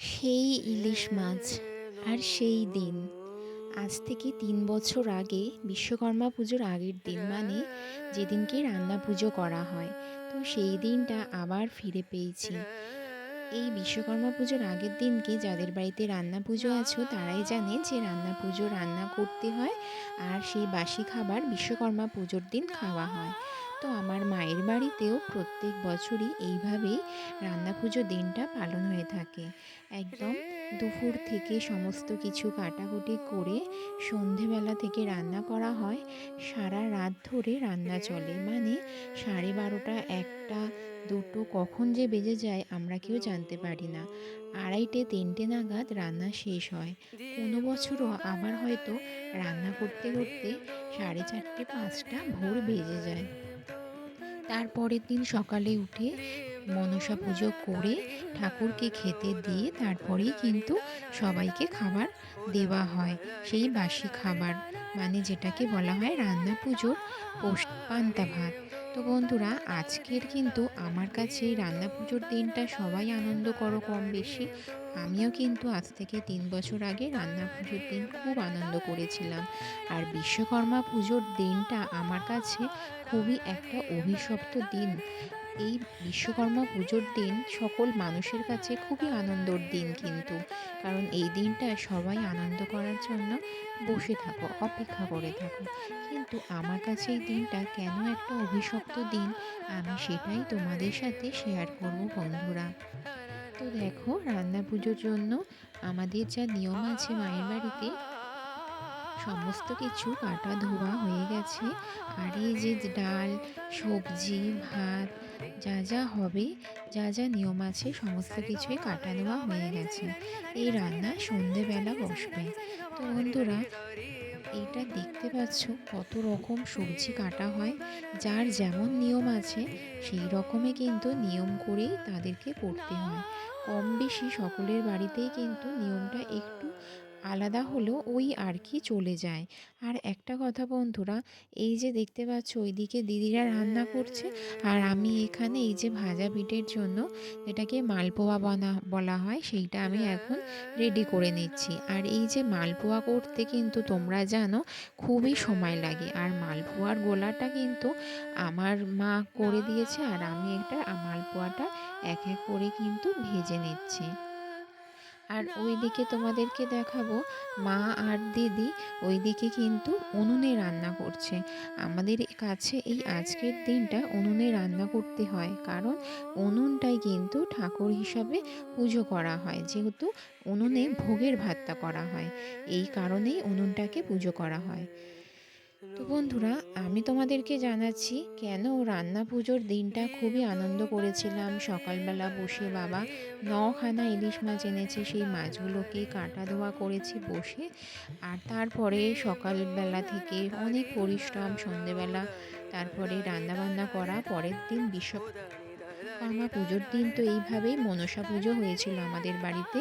সেই ইলিশ মাছ আর সেই দিন। আজ থেকে তিন বছর আগে, বিশ্বকর্মা পুজোর আগের দিন মানে যেদিনকে রান্না পুজো করা হয়, তো সেই দিনটা আবার ফিরে পেয়েছি। এই বিশ্বকর্মা পুজোর আগের দিনকে যাদের বাড়িতে রান্না পুজো আছো তারাই জানে যে রান্না পুজো রান্না করতে হয় আর সেই বাসি খাবার বিশ্বকর্মা পুজোর দিন খাওয়া হয়। তো আমার মায়ের বাড়িতেও প্রত্যেক বছরই এইভাবেই রান্না পুজো দিনটা পালন হয়ে থাকে। একদম দুপুর থেকে সমস্ত কিছু কাটাকুটি করে সন্ধেবেলা থেকে রান্না করা হয়। সারা রাত ধরে রান্না চলে। মানে সাড়ে বারোটা, একটা, দুটো, কখন যে বেজে যায় আমরা কেউ জানতে পারি না। আড়াইটে, তিনটে নাগাদ রান্না শেষ হয়। কোনো বছরও আবার হয়তো রান্না করতে করতে সাড়ে চারটে, পাঁচটা ভোর বেজে যায়। তারপরের দিন সকালে উঠে মনসা পুজো করে ঠাকুরকে খেতে দিয়ে তারপরেই কিন্তু সবাইকে খাবার দেওয়া হয়। সেই বাসি খাবার মানে যেটাকে বলা হয় রান্না পুজোর পোষ, পান্তা ভাত। তো বন্ধুরা, আজকের কিন্তু আমার কাছে রান্না পুজোর দিনটা সবাই আনন্দ করো কম বেশি। আমিও কিন্তু আজ থেকে তিন বছর আগে রান্না পুজোর দিন খুব আনন্দ করেছিলাম। আর বিশ্বকর্মা পুজোর দিনটা আমার কাছে খুবই একটা অভিশপ্ত দিন। এই বিশ্বকর্মা পুজোর দিন সকল মানুষের কাছে খুবই আনন্দর দিন কিন্তু। কারণ এই দিনটা সবাই আনন্দ করার জন্য বসে থাকো, অপেক্ষা করে থাকো। কিন্তু আমার কাছে এই দিনটা কেন একটা অভিশপ্ত দিন? আমি সেটাই তোমাদের সাথে শেয়ার করব বন্ধুরা। তো দেখো, রান্না পুজোর জন্য আমাদের যা নিয়ম আছে মায়ের বাড়িতে সমস্ত কিছু কাটা ধোয়া হয়ে গেছে। আর এই যে ডাল, সবজি, ভাত, যা যা হবে, যা যা নিয়ম আছে, সমস্ত কিছুই কাটা ধোয়া হয়ে গেছে। এই রান্না সন্ধেবেলা বসবে। তো বন্ধুরা, এইটা দেখতে পাচ্ছ কত রকম সবজি কাটা হয়। যার যেমন নিয়ম আছে, সেই রকমই কিন্তু নিয়ম করেই তাদেরকে করতে হয়। কম বেশি সকলের বাড়িতেই কিন্তু নিয়মটা একটু আলাদা হলেও ওই আর কি চলে যায়। আর একটা কথা বন্ধুরা, এই যে দেখতে পাচ্ছ ওইদিকে দিদিরা রান্না করছে, আর আমি এখানে এই যে ভাজা পিঠের জন্য যেটাকে মালপোয়া বানা, বলা হয়, সেইটা আমি এখন রেডি করে নিচ্ছি। আর এই যে মালপোয়া করতে কিন্তু তোমরা জানো, খুবই সময় লাগে। আর মালপোয়ার গোলাটা কিন্তু আমার মা করে দিয়েছে, আর আমি একটা মালপোয়াটা এক এক করে কিন্তু ভেজে নিচ্ছি। আর ওইদিকে তোমাদেরকে দেখাবো মা আর দিদি ওইদিকে কিন্তু উনুনে রান্না করছে। আমাদের কাছে এই আজকের দিনটা উনুনে রান্না করতে হয়। কারণ উনুনটাই কিন্তু ঠাকুর হিসাবে পুজো করা হয়। যেহেতু উনুনে ভোগের ভাতটা করা হয়। এই কারণেই উনুনটাকে পুজো করা হয়। তো বন্ধুরা, আমি তোমাদেরকে জানাচ্ছি কেন রান্না পুজোর দিনটা খুবই আনন্দ করেছিলাম। সকালবেলা বসে বাবা নখানা ইলিশ মাছ এনেছে, সেই মাছগুলোকে কাটা ধোয়া করেছি বসে। আর তারপরে সকালবেলা থেকে অনেক পরিশ্রম, সন্ধেবেলা তারপরে রান্নাবান্না করা, পরের দিন বিশ্বক কর্মা পুজোর দিন তো এইভাবেই মনসা পুজো হয়েছিল আমাদের বাড়িতে।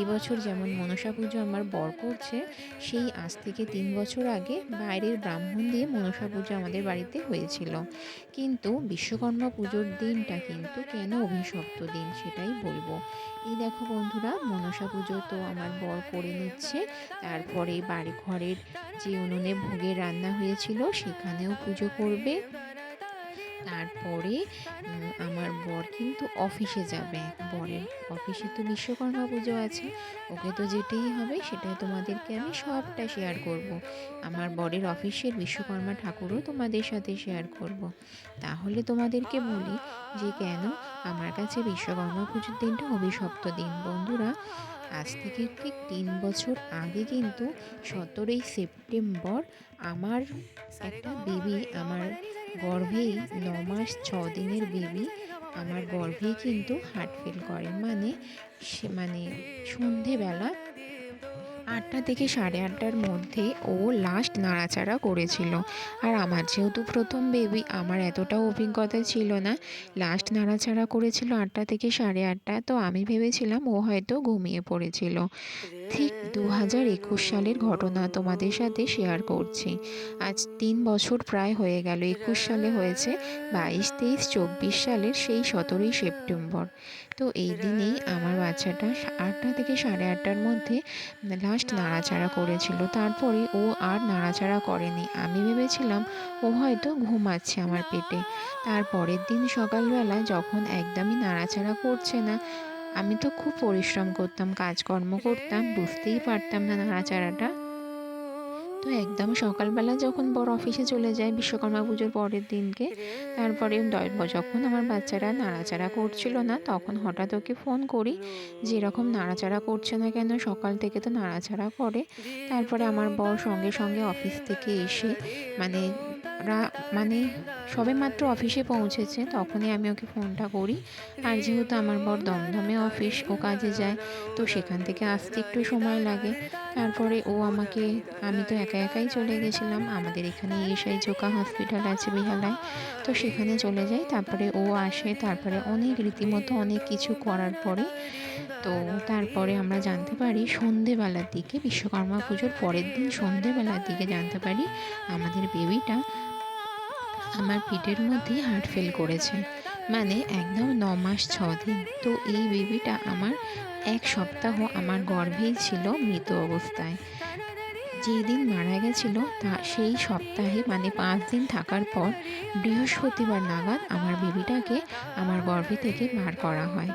এবছর যেমন মনসা পুজো আমার বর করছে, সেই আজ থেকে তিন বছর আগে বাইরের ব্রাহ্মণ দিয়ে মনসা পুজো আমাদের বাড়িতে হয়েছিল। কিন্তু বিশ্বকর্মা পুজোর দিনটা কিন্তু কেন অভিশপ্ত দিন সেটাই বলব। এই দেখো বন্ধুরা, মনসা পুজো তো আমার বর করে নিচ্ছে। তারপরে বাড়ি ঘরের যে উনুনে ভোগের রান্না হয়েছিল, সেখানেও পুজো করবে। তারপরে আমার বর কিন্তু অফিসে যাবে বরের অফিসে তো বিশ্বকর্মা পুজো আছে ওকে তো যেতেই হবে সেটা তোমাদেরকে আমি সবটা শেয়ার করব। আমার বরের অফিসের বিশ্বকর্মা ঠাকুরও তোমাদের সাথে শেয়ার করব। তাহলে তোমাদেরকে বলি যে কেন আমার কাছে বিশ্বকর্মা পুজোর দিনটা অভিশপ্ত দিন বন্ধুরা, আজ থেকে ঠিক তিন বছর আগে কিন্তু সতেরোই সেপ্টেম্বর আমার একটা বেবি আমার গর্ভেই ন মাস ছ দিনের বেবি। আমার গর্ভেই কিন্তু হার্ট ফেল করে। মানে সে মানে সন্ধেবেলা আটটা থেকে সাড়ে আটটার মধ্যে ও লাস্ট নাড়াচাড়া করেছিল। আর আমার যেহেতু প্রথম বেবি আমার এতটাও অভিজ্ঞতা ছিল না। লাস্ট নাড়াচাড়া করেছিল আটটা থেকে সাড়ে আটটা, তো আমি ভেবেছিলাম ও হয়তো ঘুমিয়ে পড়েছিল। ঠিক দু হাজার একুশ সালের ঘটনা তোমাদের সাথে শেয়ার করছি। আজ তিন বছর প্রায় হয়ে গেল, একুশ সালে হয়েছে বাইশ, তেইশ, চব্বিশ সালের সেই সতেরোই সেপ্টেম্বর। তো এই দিনেই আমার বাচ্চাটা আটটা থেকে সাড়ে আটটার মধ্যে লাস্ট নাড়াচাড়া করেছিল। তারপরে ও আর নাড়াচাড়া করেনি। আমি ভেবেছিলাম ও হয়তো ঘুমাচ্ছে আমার পেটে। তার পরের দিন সকালবেলা যখন একদমই নাড়াচাড়া করছে না, আমি তো খুব পরিশ্রম করতাম, কাজকর্ম করতাম, বুঝতেই পারতাম না নাড়াচাড়াটা। তো একদম সকালবেলা যখন বড় অফিসে চলে যায় বিশ্বকর্মা পুজোর পরের দিনকে, তারপরে যখন আমার বাচ্চারা নাড়াচাড়া করছিল না, তখন হঠাৎ ওকে ফোন করি যে, এরকম নাড়াচাড়া করছে না কেন? সকাল থেকে তো নাড়াচাড়া করে। তারপরে আমার বর সঙ্গে সঙ্গে অফিস থেকে এসে মানে মানে সবে মাত্র অফিসে পৌঁছেছে, তখনই আমি ওকে ফোনটা করি। আর যেহেতু আমার বর দমদমে অফিস, ও কাজে যায়, তো সেখান থেকে আসতে একটু সময় লাগে। তারপরে ও আমাকে, আমি তো একা একাই চলে গেছিলাম, আমাদের এখানে ইএসআই চোকা হসপিটাল আছে বিহালায়, তো সেখানে চলে যাই। তারপরে ও আসে, তারপরে অনেক রীতিমতো অনেক কিছু করার পরে, তো তারপরে আমরা জানতে পারি সন্ধেবেলার দিকে, বিশ্বকর্মা পুজোর পরের দিন সন্ধেবেলার দিকে জানতে পারি আমাদের বেবিটা আমার পিঠের মধ্যেই হার্ট ফেল করেছে। মানে একদম ন মাস ছ দিন তো এই বেবিটা আমার এক সপ্তাহ আমার গর্ভেই ছিল মৃত অবস্থায়। যেদিন মারা গেছিল, তা সেই সপ্তাহে মানে পাঁচ দিন থাকার পর বৃহস্পতিবার নাগাদ আমার বেবিটাকে আমার গর্ভে থেকে বার করা হয়।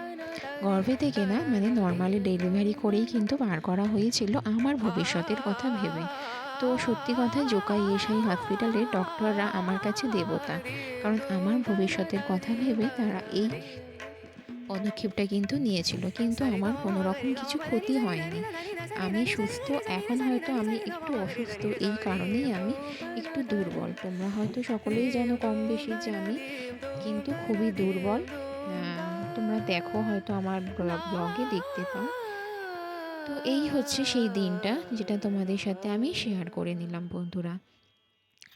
গর্ভে থেকে না মানে নর্মালি ডেলিভারি করেই কিন্তু বার করা হয়েছিল আমার ভবিষ্যতের কথা ভেবে। তো সত্যি কথা জোকা ইয়েসাই হসপিটালে ডক্টররা আমার কাছে দেবতা। কারণ আমার ভবিষ্যতের কথা ভেবে তারা এই পদক্ষেপটা কিন্তু নিয়েছিল। কিন্তু আমার কোনো রকম কিছু ক্ষতি হয়নি। আমি সুস্থ, এখন হয়তো আমি একটু অসুস্থ, এই কারণেই আমি একটু দুর্বল। তোমরা হয়তো সকলেই জানো কম বেশি যে আমি কিন্তু খুবই দুর্বল। তোমরা দেখো হয়তো আমার ব্লগে দেখতে পাও। তো এই হচ্ছে সেই দিনটা যেটা তোমাদের সাথে আমি শেয়ার করে নিলাম, বন্ধুরা।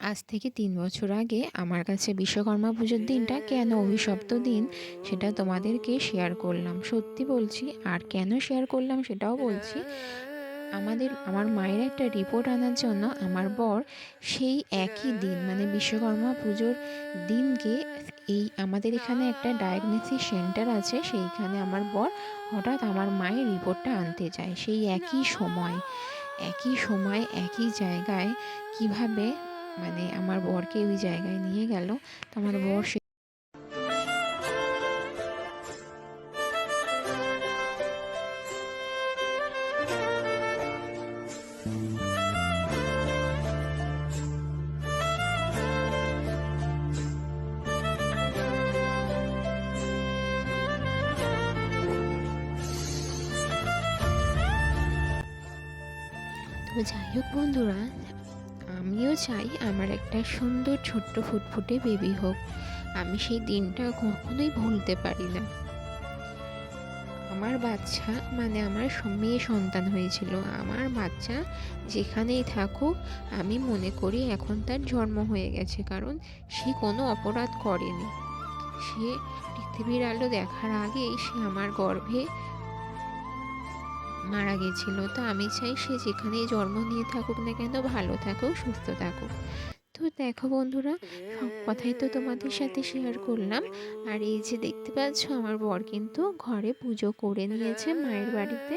আজ থেকে তিন বছর আগে আমার কাছে বিশ্বকর্মা পুজোর দিনটা কেন অভিশপ্ত দিন সেটা তোমাদেরকে শেয়ার করলাম। সত্যি বলছি, আর কেন শেয়ার করলাম সেটাও বলছি। আমাদের, আমার মায়ের একটা রিপোর্ট আনার জন্য আমার বর সেই একই দিন মানে বিশ্বকর্মা পুজোর দিনকে এই আমাদের এখানে একটা ডায়াগনোসিস সেন্টার আছে, সেইখানে আমার বর হঠাৎ আমার মায়ের রিপোর্টটা আনতে যায়। সেই একই সময় একই সময়, একই জায়গায় কীভাবে মানে আমার বরকে ওই জায়গায় নিয়ে গেল, তো আমার বর তো যাই হোক বন্ধুরা, আমিও চাই আমার একটা সুন্দর ছোট্ট ফুটফুটে বেবি হোক। আমি সেই দিনটা কখনোই ভুলতে পারি না। আমার বাচ্চা মানে আমার মেয়ে সন্তান হয়েছিল। আমার বাচ্চা যেখানেই থাকুক, আমি মনে করি এখন তার জন্ম হয়ে গেছে, কারণ সে কোনো অপরাধ করেনি। সে পৃথিবীর আলো দেখার আগেই সে আমার গর্ভে মারা গেছিল। তো আমি চাই সে যেখানেই জন্ম নিয়ে থাকুক না কেন ভালো থাকুক, সুস্থ থাকুক। তো দেখো বন্ধুরা, সব কথাই তো তোমাদের সাথে শেয়ার করলাম। আর এই যে দেখতে পাচ্ছ, আমার বর কিন্তু ঘরে পুজো করে নিয়েছে মায়ের বাড়িতে।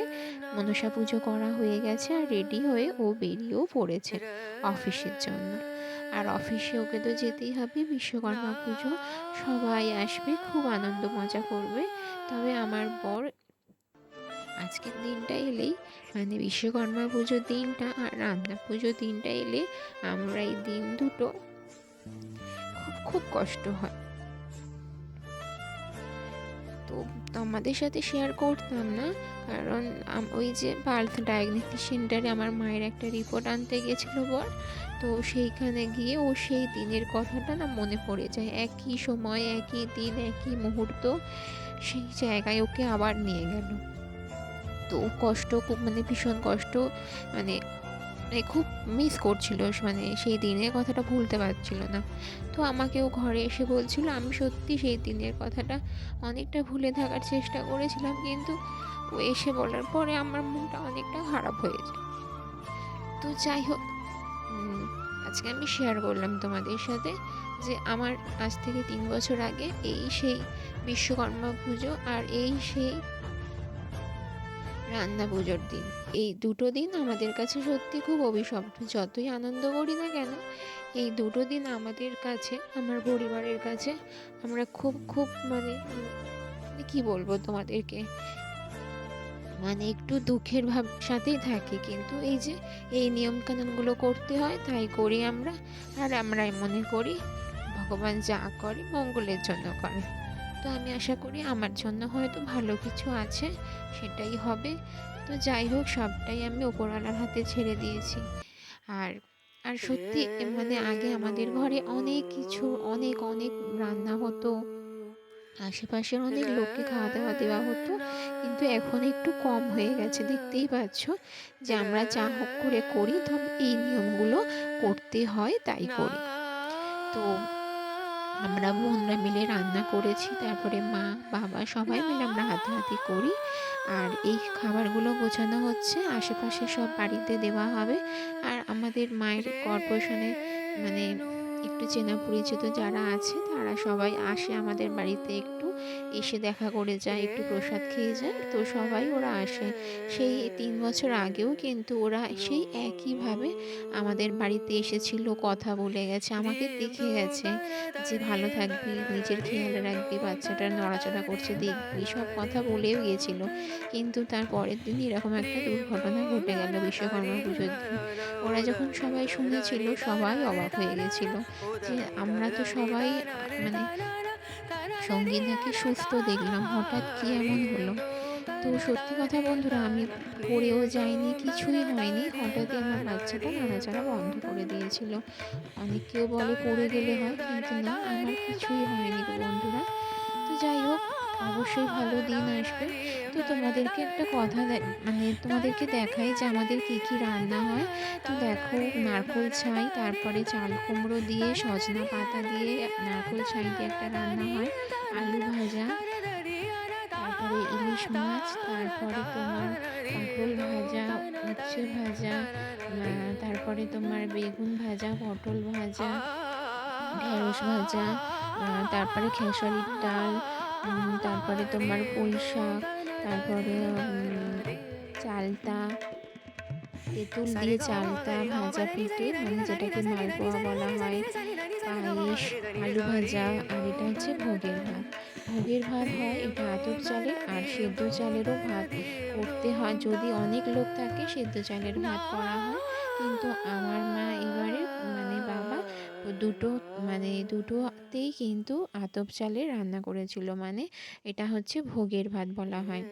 মনসা পুজো করা হয়ে গেছে আর রেডি হয়ে ও বেরিয়েও পড়েছে অফিসের জন্য। আর অফিসে ওকে তো যেতেই হবে, বিশ্বকর্মা পুজো। সবাই আসবে, খুব আনন্দ মজা করবে। তবে আমার বর আজকের দিনটা এলেই মানে বিশ্বকর্মা পুজোর দিনটা আর রান্না পুজোর দিনটা এলে আমরা এই দিন দুটো খুব খুব কষ্ট হয়। তো তোমাদের সাথে শেয়ার করতাম না, কারণ ওই যে বার্থ ডায়াগনোসিস সেন্টারে আমার মায়ের একটা রিপোর্ট আনতে গেছিল বর, তো সেইখানে গিয়ে ও সেই দিনের কথাটা না মনে পড়ে যায়। একই সময়, একই দিন, একই মুহূর্ত, সেই জায়গায় ওকে আবার নিয়ে গেল। তো কষ্ট, খুব মানে ভীষণ কষ্ট মানে মানে খুব মিস করছিল মানে সেই দিনের কথাটা ভুলতে পারছিল না। তো আমাকেও ঘরে এসে বলছিল, আমি সত্যি সেই দিনের কথাটা অনেকটা ভুলে থাকার চেষ্টা করেছিলাম, কিন্তু ও এসে বলার পরে আমার মনটা অনেকটা খারাপ হয়ে যায়। তো যাই হোক আজকে আমি শেয়ার করলাম তোমাদের সাথে যে আমার আজ থেকে তিন বছর আগে এই সেই বিশ্বকর্মা পুজো আর এই সেই রান্না পুজোর দিন। এই দুটো দিন আমাদের কাছে সত্যি খুব অভিশপ্ত। যতই আনন্দ করি না কেন, এই দুটো দিন আমাদের কাছে, আমার পরিবারের কাছে, আমরা খুব খুব মানে মানে কি বলব তোমাদেরকে? মানে একটু দুঃখের ভাব সাথেই থাকি। কিন্তু এই যে, এই নিয়ম কানুনগুলো করতে হয়, তাই করি আমরা। আর আমরাই মনে করি, ভগবান যা করে মঙ্গলের জন্য করে। তো আমি আশা করি আমার জন্য হয়তো ভালো কিছু আছে, সেটাই হবে। তো যাই হোক, সবটাই আমি ওপরওয়ালার হাতে ছেড়ে দিয়েছি। আর আর সত্যি মানে আগে আমাদের ঘরে অনেক কিছু, অনেক অনেক রান্না হতো। আশেপাশের অনেক লোককে খাওয়া দাওয়া দেওয়া হতো, কিন্তু এখন একটু কম হয়ে গেছে, দেখতেই পাচ্ছ? যে আমরা যা হোক করে করি, তবে এই নিয়মগুলো করতে হয়, তাই করি। তো আমরা বোনরা মিলে রান্না করেছি, তারপরে মা, বাবা সবাই মিলে আমরা হাতাহাতি করি। আর এই খাবারগুলো গোছানো হচ্ছে, আশেপাশে সব বাড়িতে দেওয়া হবে। আর আমাদের মায়ের কর্পোরেশনে মানে একটু চেনা পরিচিত যারা আছে, তারা সবাই আসে আমাদের বাড়িতে একটু। এসে দেখা করে যায়, একটু প্রসাদ খেয়ে যায়। তো সবাই ওরা আসে। সেই তিন বছর আগেও কিন্তু ওরা সেই একইভাবে আমাদের বাড়িতে এসেছিল, কথা বলে গেছে, আমাকে দেখে গেছে যে ভালো থাকবি, নিজের খেয়াল রাখবি বাচ্চাটা নড়াচড়া করছে, দেখবি, সব কথা বলেও গিয়েছিল। কিন্তু তার পরের দিন এরকম একটা দুর্ঘটনা ঘটে গেল বিশ্বকর্মা পুজোর দিন। ওরা যখন সবাই শুনেছিল, সবাই অবাক হয়ে গেছিল যে আমরা তো সবাই মানে সঙ্গীতাকে সুস্থ দেখলাম, হঠাৎ কি এমন হলো? তো সত্যি কথা বন্ধুরা, আমি পড়েও যাইনি কিছুই হয়নি, হঠাৎই আমার বাচ্চাটা নাড়াচাড়া বন্ধ করে দিয়েছিল। অনেক কেউ বলে পড়ে গেলে হয়, কিন্তু না, আমার কিছুই হয়নি বন্ধুরা। তো যাই হোক অবশ্যই ভালো দিন আসবে। তো তোমাদেরকে একটা কথা মানে তোমাদেরকে দেখাই যে আমাদের কী কী রান্না হয়। তো দেখো নারকোল ছাই, তারপরে চাল কুমড়ো দিয়ে, সজনা পাতা দিয়ে, নারকোল ছাই দিয়ে একটা রান্না হয়। আলু ভাজা, তারপরে ইলিশ মাছ, তারপরে তোমার কাঁকরোল ভাজা, উচ্ছে ভাজা তারপরে তোমার বেগুন ভাজা, পটল ভাজা, ঢেঁড়স ভাজা তারপরে খেসারির ডাল তারপরে তোমার পুঁই শাক তারপরে চালতা তেঁতুল দিয়ে চালতা ভাজা পিঠে মানে যেটাকে মালপোয়া বলা হয় পায়েস আলু ভাজা আর এটা হচ্ছে ভোগের ভাত। ভোগের ভাত হয় এটা আতপ চালের আর সেদ্ধ চালেরও ভাত করতে হয়। যদি অনেক লোক থাকে সেদ্ধ চালের ভাত করা হয়। কিন্তু আমার মা এবারে বাবা দুটো মানে দুটোতেই কিন্তু আতপ চালে রান্না করেছিল। মানে এটা হচ্ছে ভোগের ভাত বলা হয়।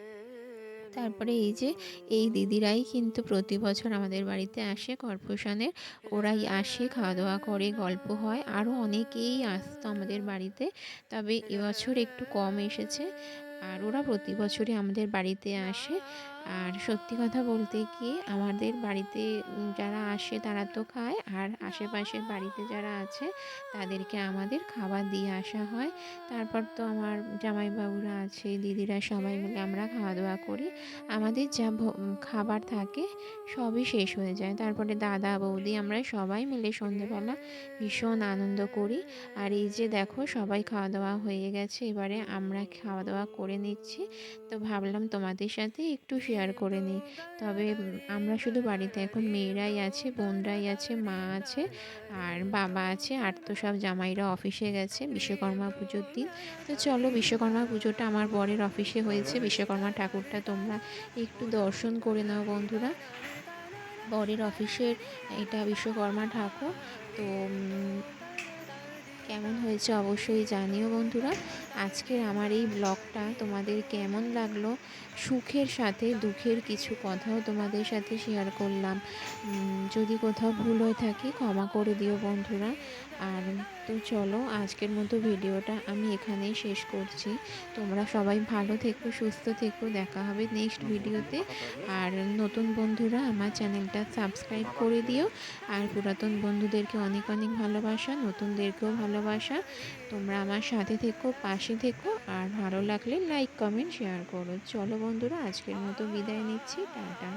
তারপরে এই যে, এই দিদিরাই কিন্তু প্রতি বছর আমাদের বাড়িতে আসে কর্পোরেশনের ওরাই আসে খাওয়া দাওয়া করে, গল্প হয়। আরও অনেকেই আসতো আমাদের বাড়িতে। তবে এবছর একটু কম এসেছে। আর ওরা প্রতি বছরই আমাদের বাড়িতে আসে। আর সত্যি কথা বলতে কি, আমাদের বাড়িতে যারা আসে তারা তো খায়। আর আশেপাশের বাড়িতে যারা আছে তাদেরকে আমাদের খাবার দিয়ে আসা হয়। তারপর তো আমার জামাইবাবুরা আছে, দিদিরা সবাই মিলে আমরা খাওয়া দাওয়া করি। আমাদের যা খাবার থাকে সবই শেষ হয়ে যায়। তারপরে দাদা, বৌদি আমরা সবাই মিলে সন্ধেবেলা ভীষণ আনন্দ করি। আর এই যে দেখো সবাই খাওয়া দাওয়া হয়ে গেছে, এবারে আমরা খাওয়া দাওয়া করে নিচ্ছি। তো ভাবলাম তোমাদের সাথে একটু শেয়ার করে নিই। তবে আমরা শুধু বাড়িতে এখন মেয়েরাই আছে, বোনরাই আছে, মা আছে, আর বাবা আছে, আর তো সব জামাইরা অফিসে গেছে, বিশ্বকর্মা পুজোর দিন। তো চলো বিশ্বকর্মা পুজোটা আমার বরের অফিসে হয়েছে। বিশ্বকর্মা ঠাকুরটা তোমরা একটু দর্শন করে নাও বন্ধুরা। বরের অফিসের এটা বিশ্বকর্মা ঠাকুর। তো কেমন হয়েছে অবশ্যই জানিও বন্ধুরা। আজকের আমার এই ব্লগটা তোমাদের কেমন লাগল? সুখের সাথে দুঃখের কিছু কথাও তোমাদের সাথে শেয়ার করলাম। যদি কোথাও ভুল হয়ে থাকে ক্ষমা করে দিও বন্ধুরা। আর তো চলো আজকের মতো ভিডিওটা আমি এখানেই শেষ করছি। তোমরা সবাই ভালো থেকো সুস্থ থেকো দেখা হবে নেক্সট ভিডিওতে আর নতুন বন্ধুরা আমার চ্যানেলটা সাবস্ক্রাইব করে দিও। আর পুরাতন বন্ধুদেরকে অনেক অনেক ভালোবাসা নতুনদেরকেও ভালোবাসা। তোমরা আমার সাথে থেকো পাশে থেকো। আর ভালো লাগলে লাইক কমেন্ট শেয়ার করো। চলো বন্ধুরা আজকের মতো বিদায় নিচ্ছি টাটা।